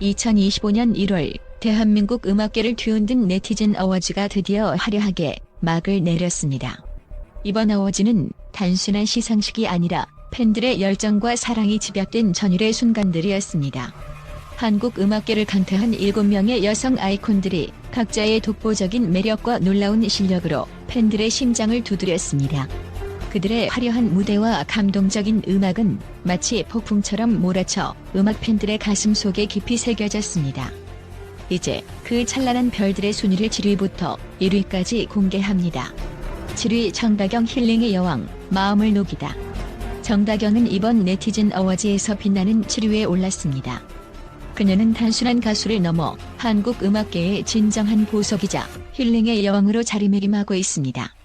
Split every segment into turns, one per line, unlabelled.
2025년 1월 대한민국 음악계를 뒤흔든 네티즌 어워즈가 드디어 화려하게 막을 내렸습니다. 이번 어워즈는 단순한 시상식이 아니라 팬들의 열정과 사랑이 집약된 전율의 순간들이었습니다. 한국 음악계를 강타한 7명의 여성 아이콘들이 각자의 독보적인 매력과 놀라운 실력으로 팬들의 심장을 두드렸습니다. 그들의 화려한 무대와 감동적인 음악은 마치 폭풍처럼 몰아쳐 음악 팬들의 가슴 속에 깊이 새겨졌습니다. 이제 그 찬란한 별들의 순위를 7위부터 1위까지 공개합니다. 7위 정다경 힐링의 여왕 마음을 녹이다. 정다경은 이번 네티즌 어워즈에서 빛나는 7위에 올랐습니다. 그녀는 단순한 가수를 넘어 한국 음악계의 진정한 보석이자 힐링의 여왕으로 자리매김하고 있습니다.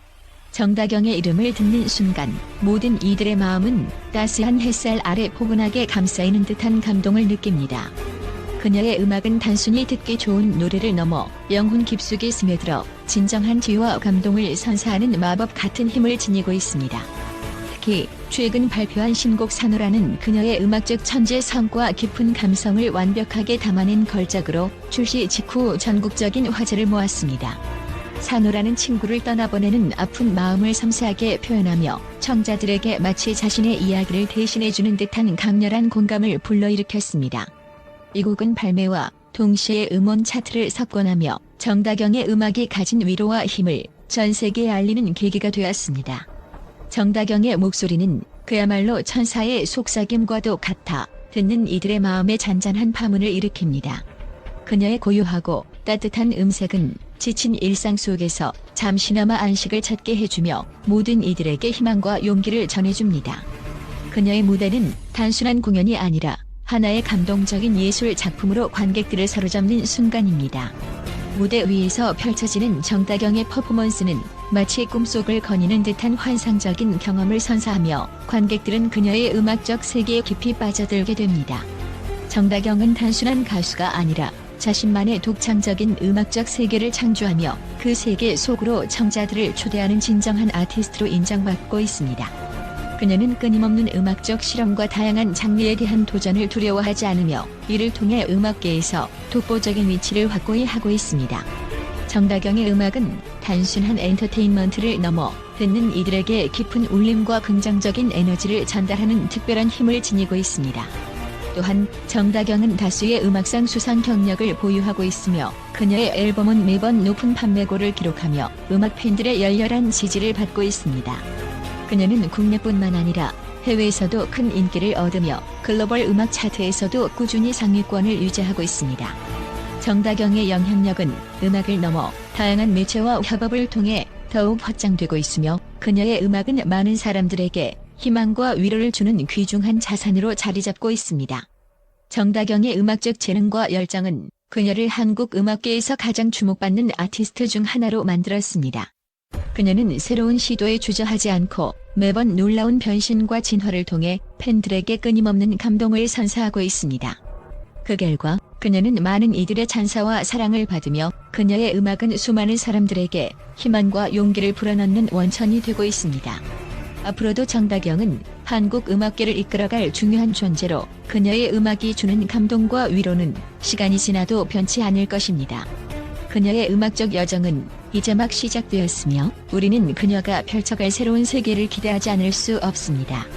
정다경의 이름을 듣는 순간 모든 이들의 마음은 따스한 햇살 아래 포근하게 감싸이는 듯한 감동을 느낍니다. 그녀의 음악은 단순히 듣기 좋은 노래를 넘어 영혼 깊숙이 스며들어 진정한 지와 감동을 선사하는 마법 같은 힘을 지니고 있습니다. 특히 최근 발표한 신곡 산호라는 그녀의 음악적 천재 성과 깊은 감성을 완벽하게 담아낸 걸작으로 출시 직후 전국적인 화제를 모았습니다. 산호라는 친구를 떠나보내는 아픈 마음을 섬세하게 표현하며 청자들에게 마치 자신의 이야기를 대신해주는 듯한 강렬한 공감을 불러일으켰습니다. 이 곡은 발매와 동시에 음원 차트를 석권하며 정다경의 음악이 가진 위로와 힘을 전 세계에 알리는 계기가 되었습니다. 정다경의 목소리는 그야말로 천사의 속삭임과도 같아 듣는 이들의 마음에 잔잔한 파문을 일으킵니다. 그녀의 고요하고 따뜻한 음색은 지친 일상 속에서 잠시나마 안식을 찾게 해주며 모든 이들에게 희망과 용기를 전해줍니다. 그녀의 무대는 단순한 공연이 아니라 하나의 감동적인 예술 작품으로 관객들을 사로잡는 순간입니다. 무대 위에서 펼쳐지는 정다경의 퍼포먼스는 마치 꿈속을 거니는 듯한 환상적인 경험을 선사하며 관객들은 그녀의 음악적 세계에 깊이 빠져들게 됩니다. 정다경은 단순한 가수가 아니라 자신만의 독창적인 음악적 세계를 창조하며 그 세계 속으로 청자들을 초대하는 진정한 아티스트로 인정받고 있습니다. 그녀는 끊임없는 음악적 실험과 다양한 장르에 대한 도전을 두려워하지 않으며 이를 통해 음악계에서 독보적인 위치를 확고히 하고 있습니다. 정다경의 음악은 단순한 엔터테인먼트를 넘어 듣는 이들에게 깊은 울림과 긍정적인 에너지를 전달하는 특별한 힘을 지니고 있습니다. 또한 정다경은 다수의 음악상 수상 경력을 보유하고 있으며 그녀의 앨범은 매번 높은 판매고를 기록하며 음악 팬들의 열렬한 지지를 받고 있습니다. 그녀는 국내뿐만 아니라 해외에서도 큰 인기를 얻으며 글로벌 음악 차트에서도 꾸준히 상위권을 유지하고 있습니다. 정다경의 영향력은 음악을 넘어 다양한 매체와 협업을 통해 더욱 확장되고 있으며 그녀의 음악은 많은 사람들에게 희망과 위로를 주는 귀중한 자산으로 자리 잡고 있습니다. 정다경의 음악적 재능과 열정은 그녀를 한국 음악계에서 가장 주목받는 아티스트 중 하나로 만들었습니다. 그녀는 새로운 시도에 주저하지 않고 매번 놀라운 변신과 진화를 통해 팬들에게 끊임없는 감동을 선사하고 있습니다. 그 결과 그녀는 많은 이들의 찬사와 사랑을 받으며 그녀의 음악은 수많은 사람들에게 희망과 용기를 불어넣는 원천이 되고 있습니다. 앞으로도 정다경은 한국 음악계를 이끌어갈 중요한 존재로 그녀의 음악이 주는 감동과 위로는 시간이 지나도 변치 않을 것입니다. 그녀의 음악적 여정은 이제 막 시작되었으며 우리는 그녀가 펼쳐갈 새로운 세계를 기대하지 않을 수 없습니다.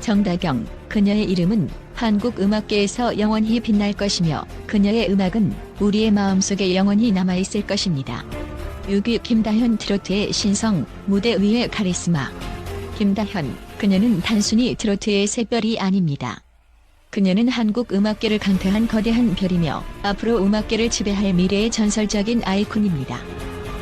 정다경, 그녀의 이름은 한국 음악계에서 영원히 빛날 것이며 그녀의 음악은 우리의 마음속에 영원히 남아있을 것입니다. 6위 김다현 트로트의 신성, 무대 위의 카리스마. 김다현, 그녀는 단순히 트로트의 새별이 아닙니다. 그녀는 한국 음악계를 강타한 거대한 별이며 앞으로 음악계를 지배할 미래의 전설적인 아이콘입니다.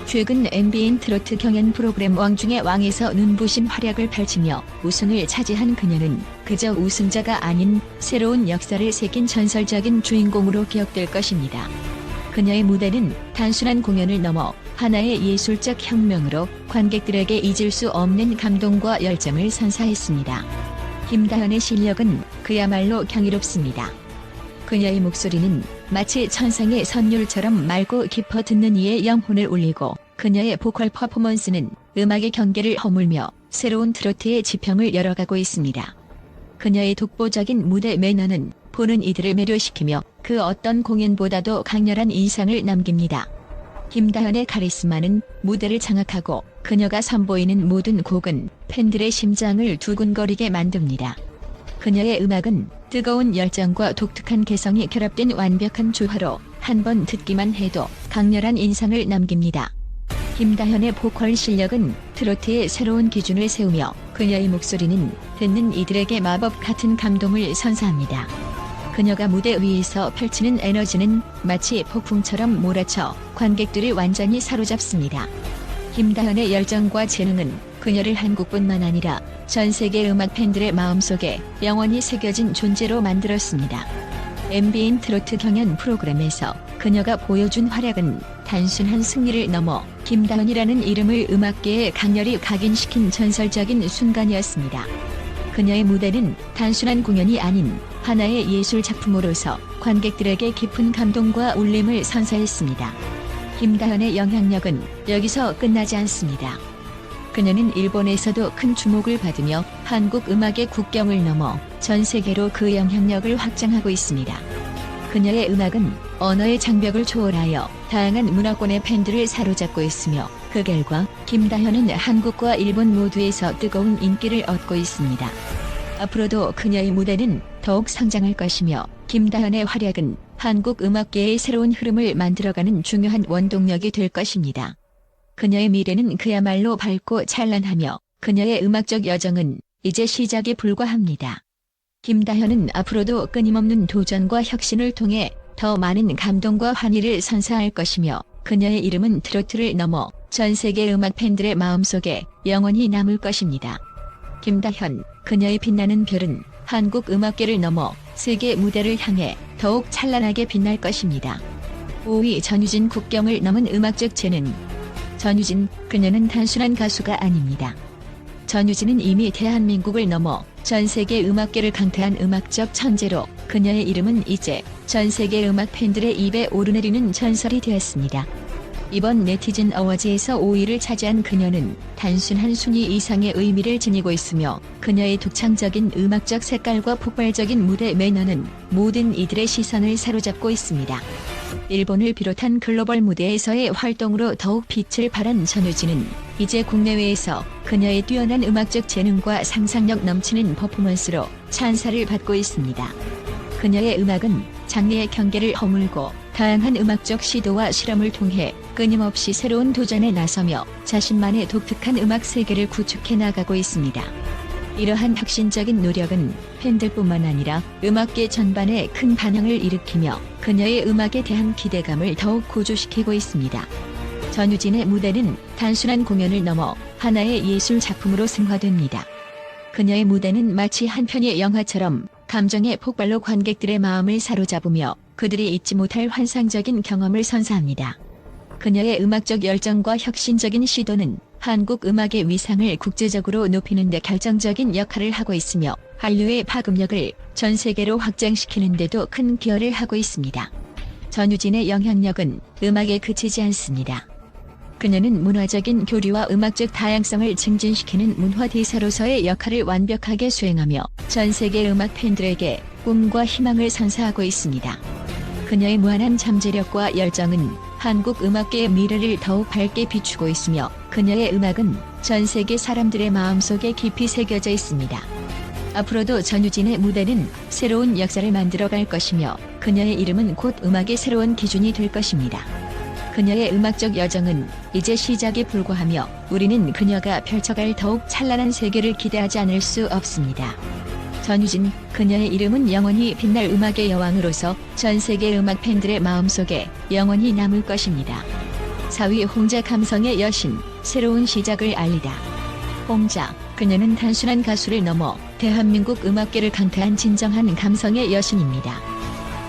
최근 MBN 트로트 경연 프로그램 왕중의 왕에서 눈부신 활약을 펼치며 우승을 차지한 그녀는 그저 우승자가 아닌 새로운 역사를 새긴 전설적인 주인공으로 기억될 것입니다. 그녀의 무대는 단순한 공연을 넘어 하나의 예술적 혁명으로 관객들에게 잊을 수 없는 감동과 열정을 선사했습니다. 김다현의 실력은 그야말로 경이롭습니다. 그녀의 목소리는 마치 천상의 선율처럼 맑고 깊어 듣는 이의 영혼을 울리고 그녀의 보컬 퍼포먼스는 음악의 경계를 허물며 새로운 트로트의 지평을 열어가고 있습니다. 그녀의 독보적인 무대 매너는 보는 이들을 매료시키며 그 어떤 공연보다도 강렬한 인상을 남깁니다. 김다현의 카리스마는 무대를 장악하고 그녀가 선보이는 모든 곡은 팬들의 심장을 두근거리게 만듭니다. 그녀의 음악은 뜨거운 열정과 독특한 개성이 결합된 완벽한 조화로 한 번 듣기만 해도 강렬한 인상을 남깁니다. 김다현의 보컬 실력은 트로트의 새로운 기준을 세우며 그녀의 목소리는 듣는 이들에게 마법 같은 감동을 선사합니다. 그녀가 무대 위에서 펼치는 에너지는 마치 폭풍처럼 몰아쳐 관객들을 완전히 사로잡습니다. 김다현의 열정과 재능은 그녀를 한국뿐만 아니라 전 세계 음악 팬들의 마음속에 영원히 새겨진 존재로 만들었습니다. MBN 트로트 경연 프로그램에서 그녀가 보여준 활약은 단순한 승리를 넘어 김다현이라는 이름을 음악계에 강렬히 각인시킨 전설적인 순간이었습니다. 그녀의 무대는 단순한 공연이 아닌 하나의 예술 작품으로서 관객들에게 깊은 감동과 울림을 선사했습니다. 김다현의 영향력은 여기서 끝나지 않습니다. 그녀는 일본에서도 큰 주목을 받으며 한국 음악의 국경을 넘어 전 세계로 그 영향력을 확장하고 있습니다. 그녀의 음악은 언어의 장벽을 초월하여 다양한 문화권의 팬들을 사로잡고 있으며 그 결과 김다현은 한국과 일본 모두에서 뜨거운 인기를 얻고 있습니다. 앞으로도 그녀의 무대는 더욱 성장할 것이며 김다현의 활약은 한국 음악계의 새로운 흐름을 만들어가는 중요한 원동력이 될 것입니다. 그녀의 미래는 그야말로 밝고 찬란하며 그녀의 음악적 여정은 이제 시작에 불과합니다. 김다현은 앞으로도 끊임없는 도전과 혁신을 통해 더 많은 감동과 환희를 선사할 것이며 그녀의 이름은 트로트를 넘어 전 세계 음악 팬들의 마음속에 영원히 남을 것입니다. 김다현, 그녀의 빛나는 별은 한국 음악계를 넘어 세계 무대를 향해 더욱 찬란하게 빛날 것입니다. 5위 전유진 국경을 넘은 음악적 재능 전유진, 그녀는 단순한 가수가 아닙니다. 전유진은 이미 대한민국을 넘어 전 세계 음악계를 강타한 음악적 천재로 그녀의 이름은 이제 전 세계 음악 팬들의 입에 오르내리는 전설이 되었습니다. 이번 네티즌 어워즈에서 5위를 차지한 그녀는 단순한 순위 이상의 의미를 지니고 있으며 그녀의 독창적인 음악적 색깔과 폭발적인 무대 매너는 모든 이들의 시선을 사로잡고 있습니다. 일본을 비롯한 글로벌 무대에서의 활동으로 더욱 빛을 발한 전유진은 이제 국내외에서 그녀의 뛰어난 음악적 재능과 상상력 넘치는 퍼포먼스로 찬사를 받고 있습니다. 그녀의 음악은 장르의 경계를 허물고 다양한 음악적 시도와 실험을 통해 끊임없이 새로운 도전에 나서며 자신만의 독특한 음악 세계를 구축해 나가고 있습니다. 이러한 혁신적인 노력은 팬들뿐만 아니라 음악계 전반에 큰 반향을 일으키며 그녀의 음악에 대한 기대감을 더욱 고조시키고 있습니다. 전유진의 무대는 단순한 공연을 넘어 하나의 예술 작품으로 승화됩니다. 그녀의 무대는 마치 한 편의 영화처럼 감정의 폭발로 관객들의 마음을 사로잡으며 그들이 잊지 못할 환상적인 경험을 선사합니다. 그녀의 음악적 열정과 혁신적인 시도는 한국 음악의 위상을 국제적으로 높이는 데 결정적인 역할을 하고 있으며 한류의 파급력을 전 세계로 확장시키는 데도 큰 기여를 하고 있습니다. 전유진의 영향력은 음악에 그치지 않습니다. 그녀는 문화적인 교류와 음악적 다양성을 증진시키는 문화 대사로서의 역할을 완벽하게 수행하며 전 세계 음악 팬들에게 꿈과 희망을 선사하고 있습니다. 그녀의 무한한 잠재력과 열정은 한국 음악계의 미래를 더욱 밝게 비추고 있으며 그녀의 음악은 전 세계 사람들의 마음속에 깊이 새겨져 있습니다. 앞으로도 전유진의 무대는 새로운 역사를 만들어 갈 것이며 그녀의 이름은 곧 음악의 새로운 기준이 될 것입니다. 그녀의 음악적 여정은 이제 시작에 불과하며 우리는 그녀가 펼쳐갈 더욱 찬란한 세계를 기대하지 않을 수 없습니다. 전유진, 그녀의 이름은 영원히 빛날 음악의 여왕으로서 전 세계 음악 팬들의 마음속에 영원히 남을 것입니다. 4위 홍자 감성의 여신, 새로운 시작을 알리다. 홍자, 그녀는 단순한 가수를 넘어 대한민국 음악계를 강타한 진정한 감성의 여신입니다.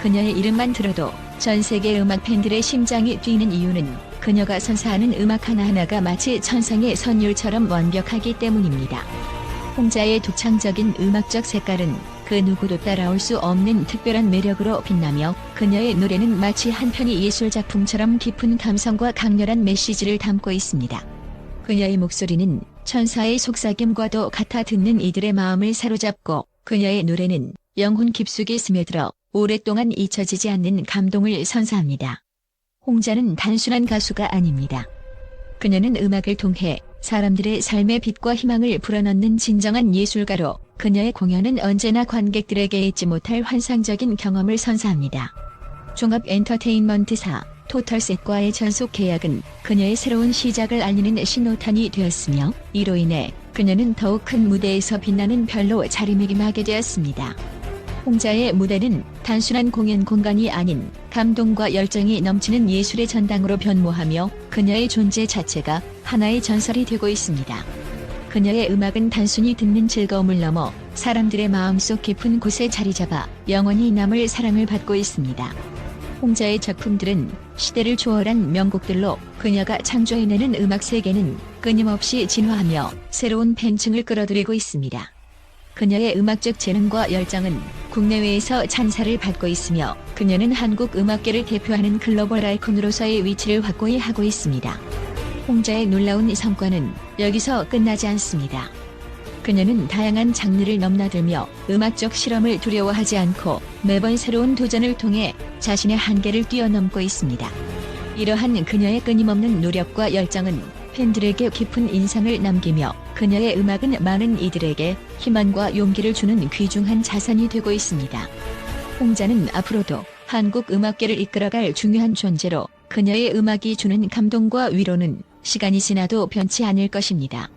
그녀의 이름만 들어도 전 세계 음악 팬들의 심장이 뛰는 이유는 그녀가 선사하는 음악 하나하나가 마치 천상의 선율처럼 완벽하기 때문입니다. 홍자의 독창적인 음악적 색깔은 그 누구도 따라올 수 없는 특별한 매력으로 빛나며 그녀의 노래는 마치 한 편의 예술 작품처럼 깊은 감성과 강렬한 메시지를 담고 있습니다. 그녀의 목소리는 천사의 속삭임과도 같아 듣는 이들의 마음을 사로잡고 그녀의 노래는 영혼 깊숙이 스며들어 오랫동안 잊혀지지 않는 감동을 선사합니다. 홍자는 단순한 가수가 아닙니다. 그녀는 음악을 통해 사람들의 삶의 빛과 희망을 불어넣는 진정한 예술가로 그녀의 공연은 언제나 관객들에게 잊지 못할 환상적인 경험을 선사합니다. 종합 엔터테인먼트사 토털셋과의 전속 계약은 그녀의 새로운 시작을 알리는 신호탄이 되었으며 이로 인해 그녀는 더욱 큰 무대에서 빛나는 별로 자리매김하게 되었습니다. 홍자의 무대는 단순한 공연 공간이 아닌 감동과 열정이 넘치는 예술의 전당으로 변모하며 그녀의 존재 자체가 하나의 전설이 되고 있습니다. 그녀의 음악은 단순히 듣는 즐거움을 넘어 사람들의 마음속 깊은 곳에 자리 잡아 영원히 남을 사랑을 받고 있습니다. 홍자의 작품들은 시대를 초월한 명곡들로 그녀가 창조해내는 음악 세계는 끊임없이 진화하며 새로운 팬층을 끌어들이고 있습니다. 그녀의 음악적 재능과 열정은 국내외에서 찬사를 받고 있으며 그녀는 한국 음악계를 대표하는 글로벌 아이콘으로서의 위치를 확고히 하고 있습니다. 홍자의 놀라운 성과는 여기서 끝나지 않습니다. 그녀는 다양한 장르를 넘나들며 음악적 실험을 두려워하지 않고 매번 새로운 도전을 통해 자신의 한계를 뛰어넘고 있습니다. 이러한 그녀의 끊임없는 노력과 열정은 팬들에게 깊은 인상을 남기며 그녀의 음악은 많은 이들에게 희망과 용기를 주는 귀중한 자산이 되고 있습니다. 홍자는 앞으로도 한국 음악계를 이끌어갈 중요한 존재로 그녀의 음악이 주는 감동과 위로는 시간이 지나도 변치 않을 것입니다.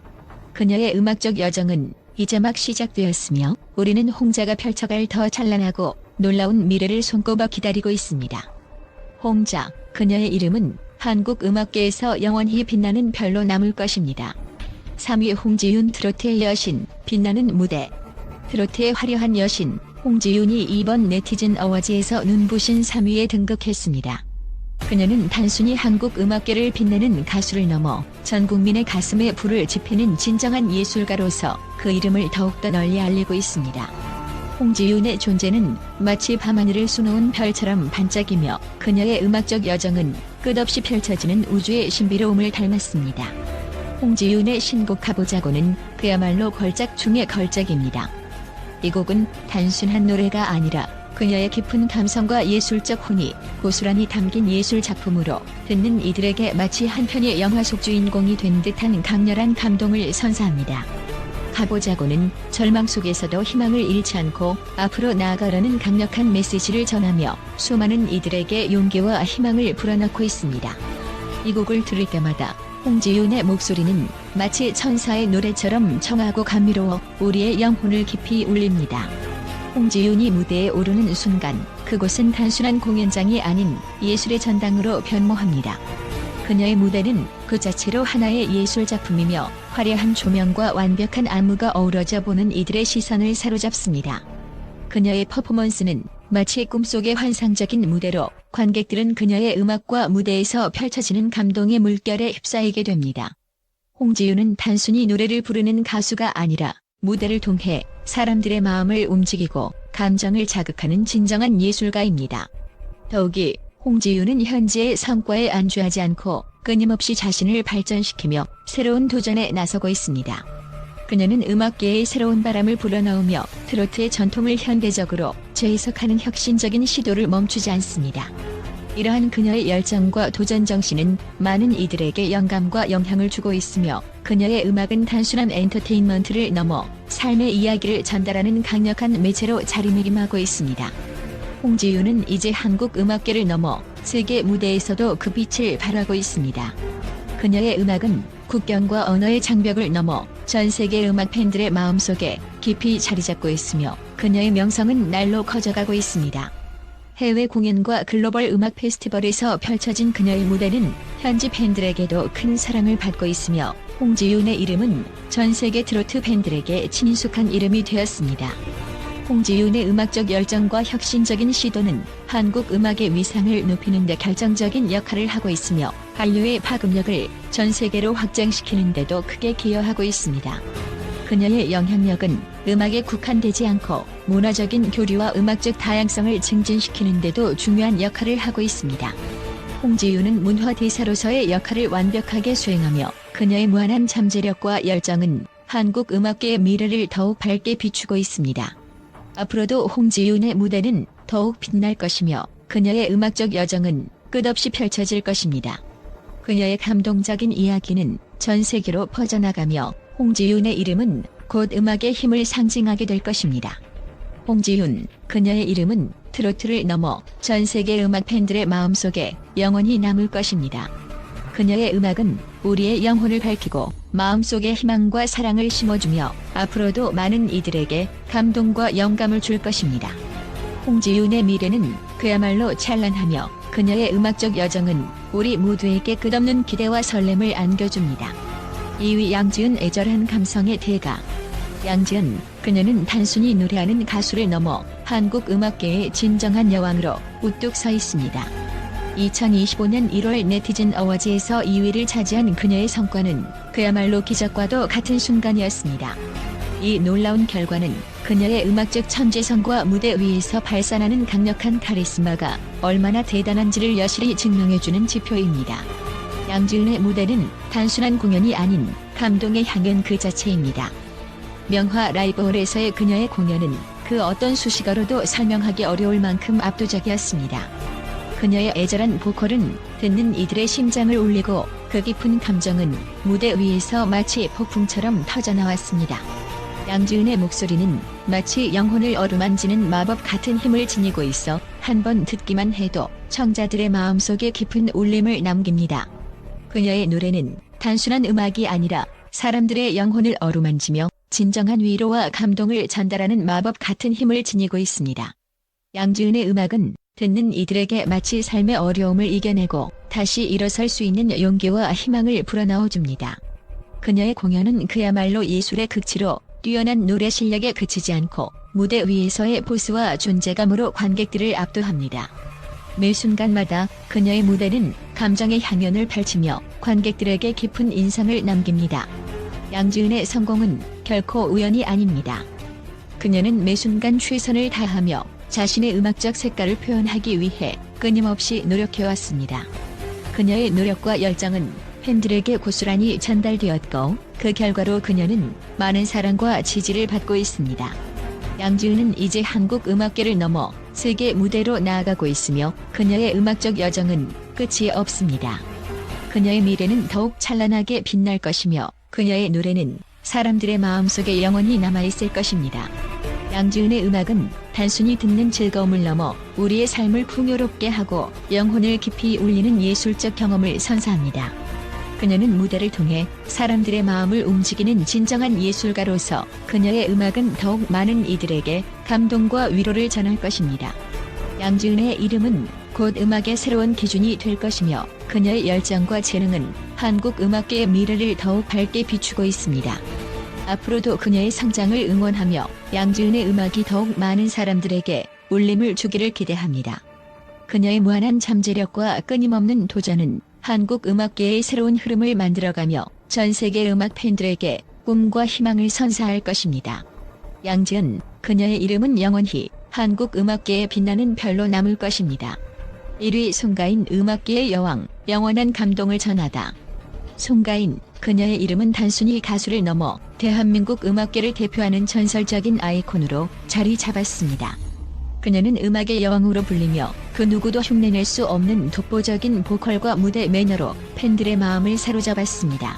그녀의 음악적 여정은 이제 막 시작되었으며 우리는 홍자가 펼쳐갈 더 찬란하고 놀라운 미래를 손꼽아 기다리고 있습니다. 홍자, 그녀의 이름은 한국 음악계에서 영원히 빛나는 별로 남을 것입니다. 3위 홍지윤 트로트의 여신, 빛나는 무대. 트로트의 화려한 여신, 홍지윤이 이번 네티즌 어워즈에서 눈부신 3위에 등극했습니다. 그녀는 단순히 한국 음악계를 빛내는 가수를 넘어 전 국민의 가슴에 불을 지피는 진정한 예술가로서 그 이름을 더욱더 널리 알리고 있습니다. 홍지윤의 존재는 마치 밤하늘을 수놓은 별처럼 반짝이며 그녀의 음악적 여정은 끝없이 펼쳐지는 우주의 신비로움을 닮았습니다. 홍지윤의 신곡 가보자고는 그야말로 걸작 중의 걸작입니다. 이 곡은 단순한 노래가 아니라 그녀의 깊은 감성과 예술적 혼이 고스란히 담긴 예술 작품으로 듣는 이들에게 마치 한 편의 영화 속 주인공이 된 듯한 강렬한 감동을 선사합니다. 가보자고는 절망 속에서도 희망을 잃지 않고 앞으로 나아가라는 강력한 메시지를 전하며 수많은 이들에게 용기와 희망을 불어넣고 있습니다. 이 곡을 들을 때마다 홍지윤의 목소리는 마치 천사의 노래처럼 청하고 감미로워 우리의 영혼을 깊이 울립니다. 홍지윤이 무대에 오르는 순간 그곳은 단순한 공연장이 아닌 예술의 전당으로 변모합니다. 그녀의 무대는 그 자체로 하나의 예술 작품이며 화려한 조명과 완벽한 안무가 어우러져 보는 이들의 시선을 사로잡습니다. 그녀의 퍼포먼스는 마치 꿈속의 환상적인 무대로 관객들은 그녀의 음악과 무대에서 펼쳐지는 감동의 물결에 휩싸이게 됩니다. 홍지윤은 단순히 노래를 부르는 가수가 아니라 무대를 통해 사람들의 마음을 움직이고 감정을 자극하는 진정한 예술가입니다. 더욱이 홍지윤은 현재의 성과에 안주하지 않고 끊임없이 자신을 발전시키며 새로운 도전에 나서고 있습니다. 그녀는 음악계의 새로운 바람을 불어넣으며 트로트의 전통을 현대적으로 재해석하는 혁신적인 시도를 멈추지 않습니다. 이러한 그녀의 열정과 도전 정신은 많은 이들에게 영감과 영향을 주고 있으며 그녀의 음악은 단순한 엔터테인먼트를 넘어 삶의 이야기를 전달하는 강력한 매체로 자리매김하고 있습니다. 홍지윤은 이제 한국 음악계를 넘어 세계 무대에서도 그 빛을 발하고 있습니다. 그녀의 음악은 국경과 언어의 장벽을 넘어 전 세계 음악 팬들의 마음속에 깊이 자리 잡고 있으며 그녀의 명성은 날로 커져가고 있습니다. 해외 공연과 글로벌 음악 페스티벌에서 펼쳐진 그녀의 무대는 현지 팬들에게도 큰 사랑을 받고 있으며 홍지윤의 이름은 전 세계 트로트 팬들에게 친숙한 이름이 되었습니다. 홍지윤의 음악적 열정과 혁신적인 시도는 한국 음악의 위상을 높이는 데 결정적인 역할을 하고 있으며 한류의 파급력을 전 세계로 확장시키는 데도 크게 기여하고 있습니다. 그녀의 영향력은 음악에 국한되지 않고 문화적인 교류와 음악적 다양성을 증진시키는 데도 중요한 역할을 하고 있습니다. 홍지윤은 문화 대사로서의 역할을 완벽하게 수행하며 그녀의 무한한 잠재력과 열정은 한국 음악계의 미래를 더욱 밝게 비추고 있습니다. 앞으로도 홍지윤의 무대는 더욱 빛날 것이며 그녀의 음악적 여정은 끝없이 펼쳐질 것입니다. 그녀의 감동적인 이야기는 전 세계로 퍼져나가며 홍지윤의 이름은 곧 음악의 힘을 상징하게 될 것입니다. 홍지윤, 그녀의 이름은 트로트를 넘어 전 세계 음악 팬들의 마음속에 영원히 남을 것입니다. 그녀의 음악은 우리의 영혼을 밝히고 마음속에 희망과 사랑을 심어주며 앞으로도 많은 이들에게 감동과 영감을 줄 것입니다. 홍지윤의 미래는 그야말로 찬란하며 그녀의 음악적 여정은 우리 모두에게 끝없는 기대와 설렘을 안겨줍니다. 2위 양지은 애절한 감성의 대가 양지은 그녀는 단순히 노래하는 가수를 넘어 한국 음악계의 진정한 여왕으로 우뚝 서 있습니다. 2025년 1월 네티즌 어워즈에서 2위를 차지한 그녀의 성과는 그야말로 기적과도 같은 순간이었습니다. 이 놀라운 결과는 그녀의 음악적 천재성과 무대 위에서 발산하는 강력한 카리스마가 얼마나 대단한지를 여실히 증명해주는 지표입니다. 양지은의 무대는 단순한 공연이 아닌 감동의 향연 그 자체입니다. 명화 라이브홀에서의 그녀의 공연은 그 어떤 수식어로도 설명하기 어려울 만큼 압도적이었습니다. 그녀의 애절한 보컬은 듣는 이들의 심장을 울리고 그 깊은 감정은 무대 위에서 마치 폭풍처럼 터져나왔습니다. 양지은의 목소리는 마치 영혼을 어루만지는 마법 같은 힘을 지니고 있어 한 번 듣기만 해도 청자들의 마음속에 깊은 울림을 남깁니다. 그녀의 노래는 단순한 음악이 아니라 사람들의 영혼을 어루만지며 진정한 위로와 감동을 전달하는 마법 같은 힘을 지니고 있습니다. 양지은의 음악은 듣는 이들에게 마치 삶의 어려움을 이겨내고 다시 일어설 수 있는 용기와 희망을 불어넣어 줍니다. 그녀의 공연은 그야말로 예술의 극치로 뛰어난 노래 실력에 그치지 않고 무대 위에서의 포스와 존재감으로 관객들을 압도합니다. 매 순간마다 그녀의 무대는 감정의 향연을 펼치며 관객들에게 깊은 인상을 남깁니다. 양지은의 성공은 결코 우연이 아닙니다. 그녀는 매 순간 최선을 다하며 자신의 음악적 색깔을 표현하기 위해 끊임없이 노력해왔습니다. 그녀의 노력과 열정은 팬들에게 고스란히 전달되었고 그 결과로 그녀는 많은 사랑과 지지를 받고 있습니다. 양지은은 이제 한국 음악계를 넘어 세계 무대로 나아가고 있으며 그녀의 음악적 여정은 끝이 없습니다. 그녀의 미래는 더욱 찬란하게 빛날 것이며 그녀의 노래는 사람들의 마음속에 영원히 남아있을 것입니다. 양지은의 음악은 단순히 듣는 즐거움을 넘어 우리의 삶을 풍요롭게 하고 영혼을 깊이 울리는 예술적 경험을 선사합니다. 그녀는 무대를 통해 사람들의 마음을 움직이는 진정한 예술가로서 그녀의 음악은 더욱 많은 이들에게 감동과 위로를 전할 것입니다. 양지은의 이름은 곧 음악의 새로운 기준이 될 것이며 그녀의 열정과 재능은 한국 음악계의 미래를 더욱 밝게 비추고 있습니다. 앞으로도 그녀의 성장을 응원하며 양지은의 음악이 더욱 많은 사람들에게 울림을 주기를 기대합니다. 그녀의 무한한 잠재력과 끊임없는 도전은 한국 음악계의 새로운 흐름을 만들어가며 전 세계 음악 팬들에게 꿈과 희망을 선사할 것입니다. 양지은, 그녀의 이름은 영원히 한국 음악계에 빛나는 별로 남을 것입니다. 1위 송가인 음악계의 여왕, 영원한 감동을 전하다. 송가인, 그녀의 이름은 단순히 가수를 넘어 대한민국 음악계를 대표하는 전설적인 아이콘으로 자리 잡았습니다. 그녀는 음악의 여왕으로 불리며 그 누구도 흉내낼 수 없는 독보적인 보컬과 무대 매너로 팬들의 마음을 사로잡았습니다.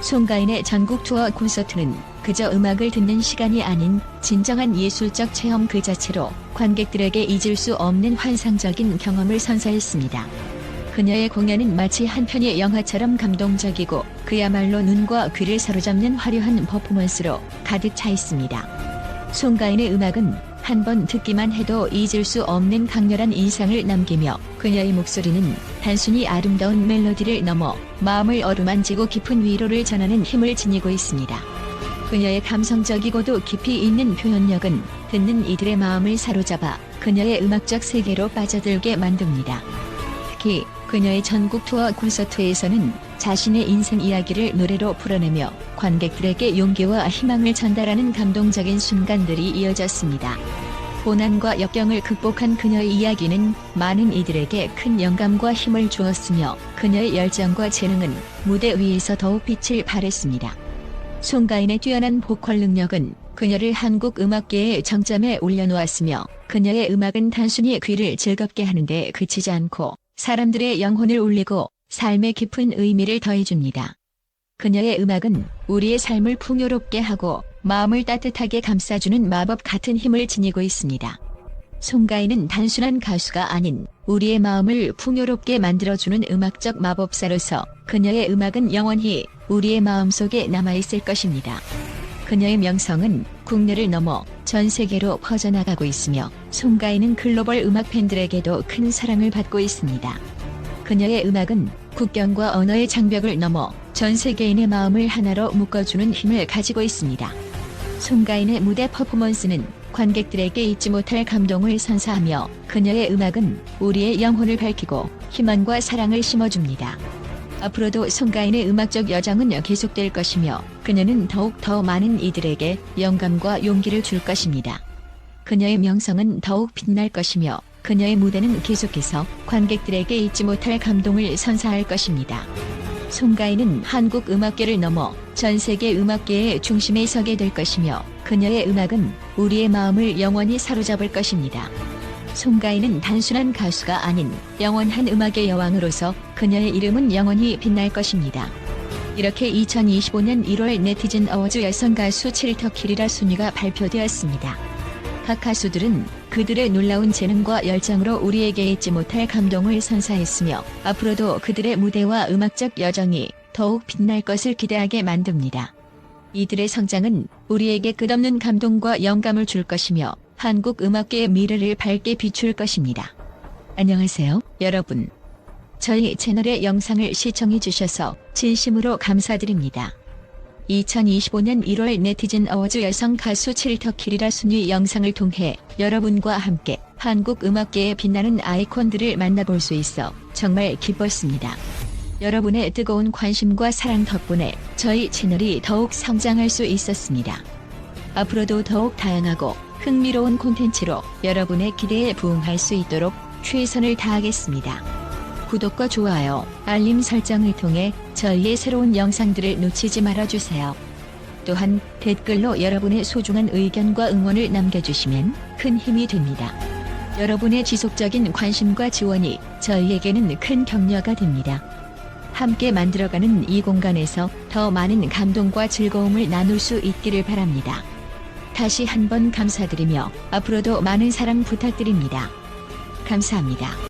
송가인의 전국 투어 콘서트는 그저 음악을 듣는 시간이 아닌 진정한 예술적 체험 그 자체로 관객들에게 잊을 수 없는 환상적인 경험을 선사했습니다. 그녀의 공연은 마치 한 편의 영화처럼 감동적이고 그야말로 눈과 귀를 사로잡는 화려한 퍼포먼스로 가득 차 있습니다. 송가인의 음악은 한 번 듣기만 해도 잊을 수 없는 강렬한 인상을 남기며 그녀의 목소리는 단순히 아름다운 멜로디를 넘어 마음을 어루만지고 깊은 위로를 전하는 힘을 지니고 있습니다. 그녀의 감성적이고도 깊이 있는 표현력은 듣는 이들의 마음을 사로잡아 그녀의 음악적 세계로 빠져들게 만듭니다. 특히 그녀의 전국 투어 콘서트에서는 자신의 인생 이야기를 노래로 풀어내며 관객들에게 용기와 희망을 전달하는 감동적인 순간들이 이어졌습니다. 고난과 역경을 극복한 그녀의 이야기는 많은 이들에게 큰 영감과 힘을 주었으며 그녀의 열정과 재능은 무대 위에서 더욱 빛을 발했습니다. 송가인의 뛰어난 보컬 능력은 그녀를 한국 음악계의 정점에 올려놓았으며 그녀의 음악은 단순히 귀를 즐겁게 하는데 그치지 않고 사람들의 영혼을 울리고 삶의 깊은 의미를 더해줍니다. 그녀의 음악은 우리의 삶을 풍요롭게 하고 마음을 따뜻하게 감싸주는 마법 같은 힘을 지니고 있습니다. 송가인은 단순한 가수가 아닌 우리의 마음을 풍요롭게 만들어주는 음악적 마법사로서 그녀의 음악은 영원히 우리의 마음속에 남아있을 것입니다. 그녀의 명성은 국내를 넘어 전 세계로 퍼져나가고 있으며 송가인은 글로벌 음악 팬들에게도 큰 사랑을 받고 있습니다. 그녀의 음악은 국경과 언어의 장벽을 넘어 전 세계인의 마음을 하나로 묶어주는 힘을 가지고 있습니다. 송가인의 무대 퍼포먼스는 관객들에게 잊지 못할 감동을 선사하며 그녀의 음악은 우리의 영혼을 밝히고 희망과 사랑을 심어줍니다. 앞으로도 송가인의 음악적 여정은 계속될 것이며 그녀는 더욱 더 많은 이들에게 영감과 용기를 줄 것입니다. 그녀의 명성은 더욱 빛날 것이며 그녀의 무대는 계속해서 관객들에게 잊지 못할 감동을 선사할 것입니다. 송가인은 한국 음악계를 넘어 전 세계 음악계의 중심에 서게 될 것이며 그녀의 음악은 우리의 마음을 영원히 사로잡을 것입니다. 송가인은 단순한 가수가 아닌 영원한 음악의 여왕으로서 그녀의 이름은 영원히 빛날 것입니다. 이렇게 2025년 1월 네티즌 어워즈 여성 가수 칠터키리라 순위가 발표되었습니다. 각 가수들은 그들의 놀라운 재능과 열정으로 우리에게 잊지 못할 감동을 선사했으며 앞으로도 그들의 무대와 음악적 여정이 더욱 빛날 것을 기대하게 만듭니다. 이들의 성장은 우리에게 끝없는 감동과 영감을 줄 것이며 한국 음악계의 미래를 밝게 비출 것입니다. 안녕하세요, 여러분. 저희 채널의 영상을 시청해 주셔서 진심으로 감사드립니다. 2025년 1월 네티즌 어워즈 여성 가수 칠터 키리라 순위 영상을 통해 여러분과 함께 한국 음악계의 빛나는 아이콘들을 만나볼 수 있어 정말 기뻤습니다. 여러분의 뜨거운 관심과 사랑 덕분에 저희 채널이 더욱 성장할 수 있었습니다. 앞으로도 더욱 다양하고 흥미로운 콘텐츠로 여러분의 기대에 부응할 수 있도록 최선을 다하겠습니다. 구독과 좋아요, 알림 설정을 통해 저희의 새로운 영상들을 놓치지 말아주세요. 또한 댓글로 여러분의 소중한 의견과 응원을 남겨주시면 큰 힘이 됩니다. 여러분의 지속적인 관심과 지원이 저희에게는 큰 격려가 됩니다. 함께 만들어가는 이 공간에서 더 많은 감동과 즐거움을 나눌 수 있기를 바랍니다. 다시 한번 감사드리며 앞으로도 많은 사랑 부탁드립니다. 감사합니다.